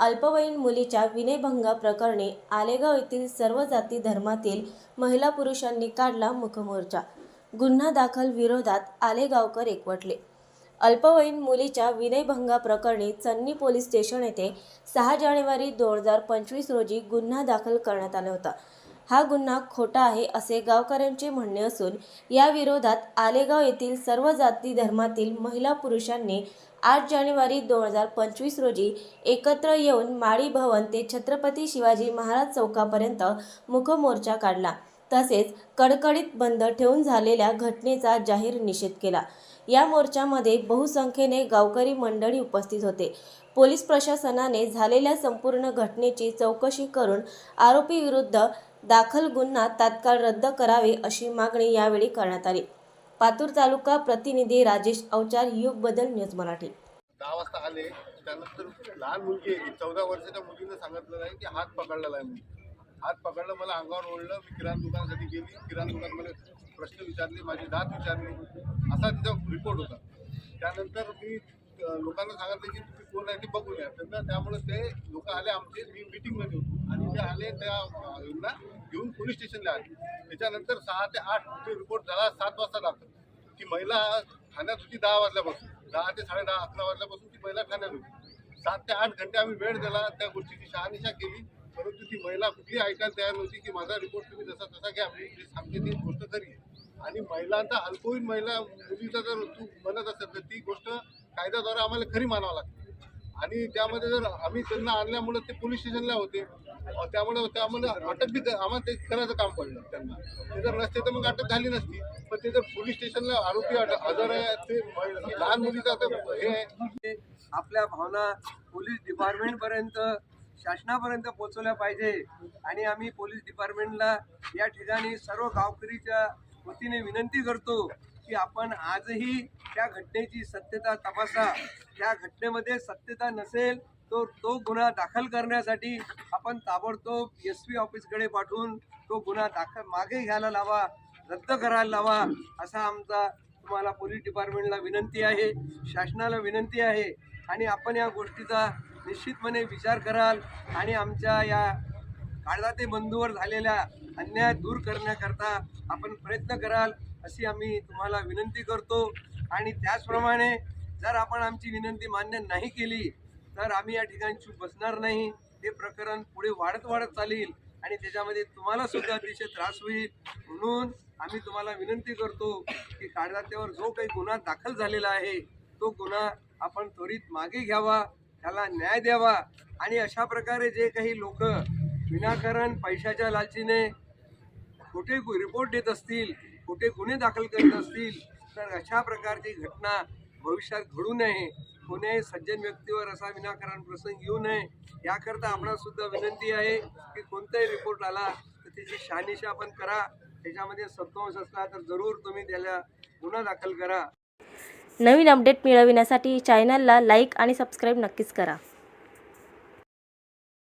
अल्पवयीन मुलीच्या विनयभंगा प्रकरणी आलेगाव येथील सर्व जाती धर्मातील महिला पुरुषांनी काढला मुखमोर्चा. गुन्हा दाखल विरोधात आलेगावकर एकवटले. अल्पवयीन मुलीच्या विनयभंगा प्रकरणी चन्नी पोलीस स्टेशन येथे सहा जानेवारी दोन हजार पंचवीस रोजी गुन्हा दाखल करण्यात आला होता. हा गुन्हा खोटा आहे असे गावकऱ्यांचे म्हणणे असून या विरोधात आलेगाव येथील सर्व जाती धर्मातील महिला पुरुषांनी आठ जानेवारी दोन हजार पंचवीस रोजी एकत्र येऊन माळी भवन ते छत्रपती शिवाजी महाराज चौकापर्यंत मुखमोर्चा काढला. तसेच कडकडीत बंद ठेवून झालेल्या घटनेचा जाहीर निषेध केला. या मोर्चामध्ये बहुसंख्येने गावकरी मंडळी उपस्थित होते. पोलीस प्रशासनाने झालेल्या संपूर्ण घटनेची चौकशी करून आरोपी विरुद्ध दाखल गुन्हा तात्काळ रद्द करावे अशी मागणी यावेळी करण्यात आली. पातूर तालुका प्रतिनिधी राजेश अवचार युग बदल न्यूज मराठी. दहा वाजता आले. त्यानंतर लहान मुलगी आहे चौदा वर्षाच्या मुलीनं सांगितलं नाही की हात पकडलेला आहे मी हात पकडलं मला अंगावर ओढलं मी किराणा दुकानासाठी गेली. किराणा दुकान मला प्रश्न विचारले माझी दात विचारली. असा तिचा रिपोर्ट होता. त्यानंतर मी लोकांना सांगितलं की तुम्ही कोण आहे ते बघून या त्यांना त्यामुळे ते लोक आले आमचे मी मिटिंगमध्ये होतो. आणि ते आले त्या यांना घेऊन पोलीस स्टेशनला आले. त्याच्यानंतर सहा ते आठ ते रिपोर्ट झाला सात वाजता दाखल ती महिला ठाण्यात होती दहा वाजल्यापासून. दहा ते साडे दहा अकरा वाजल्यापासून ती महिला ठाण्यात होती. सात ते आठ घंटे आम्ही वेळ दिला त्या गोष्टीची शहानिशा केली. परंतु ती महिला कुठली ऐकायला तयार नव्हती की माझा रिपोर्ट तुम्ही जसा तसा घ्या. मी जे सांगते ती गोष्ट खरी आहे. आणि महिलांचा अल्पवयीन महिला मुलीचा जर तू म्हणत असेल तर ती गोष्ट कायद्याद्वारे आम्हाला खरी मानावं लागते. आणि त्यामध्ये जर आम्ही त्यांना आणल्यामुळे ते पोलीस स्टेशनला होते त्यामुळे त्यामुळे अटक बी आम्हाला ते करायचं काम पडलं त्यांना. ते जर नसते तर मग अटक झाली नसती पण ते जर पोलीस स्टेशनला आरोपी अट- हजर आहे ते लहान मुलीचा तर हे आहे. आपल्या भावना पोलीस डिपार्टमेंटपर्यंत शासनापर्यंत पोहोचवल्या पाहिजे. आणि आम्ही पोलीस डिपार्टमेंटला या ठिकाणी सर्व गावकरीच्या वतीने विनंती करतो की आपण आजही त्या घटनेची सत्यता तपासा. त्या घटनेमध्ये सत्यता नसेल तो तो गुन्हा दाखल करण्यासाठी आपण ताबडतोब एस पी ऑफिसकडे पाठवून तो गुन्हा दाखल मागे घ्यायला लावा रद्द करायला लावा असा आमचा तुम्हाला पोलीस डिपार्टमेंटला विनंती आहे शासनाला विनंती आहे. आणि आपण या गोष्टीचा निश्चितपणे विचार कराल आणि आमच्या या काळदाते बंधूवर झालेल्या अन्याय दूर करण्याकरता आपण प्रयत्न कराल. अशी आम्ही तुम्हाला विनंती करतो. आणि त्याचप्रमाणे जर आपण आमची विनंती मान्य नाही केली तर आम्ही या ठिकाणी बसणार नाही. हे प्रकरण पुढे वाढत वाढत चालेल आणि त्याच्यामध्ये तुम्हाला सुद्धा अतिशय त्रास होईल. म्हणून आम्ही तुम्हाला विनंती करतो की कागदात्यावर जो काही गुन्हा दाखल झालेला आहे तो गुन्हा आपण त्वरित मागे घ्यावा त्याला न्याय द्यावा. आणि अशा प्रकारे जे काही लोक विनाकारण पैशाच्या लालचीने खोटे रिपोर्ट देत असतील खोटे गुन्हे दाखल करत असतील तर अशा प्रकारची घटना भविष्यात घडू नये. कोण्याही सज्जन व्यक्तीवर असा विनाकारण प्रसंग येऊ नये. याकरता आपणास सुद्धा विनंती आहे की कोणताही रिपोर्ट आला तर त्याची शहानिशा आपण करा. त्याच्यामध्ये सत्वंश असला तर जरूर तुम्ही त्याला गुन्हा दाखल करा. नवीन अपडेट मिळविण्यासाठी चॅनलला लाईक आणि सबस्क्राईब नक्कीच करा.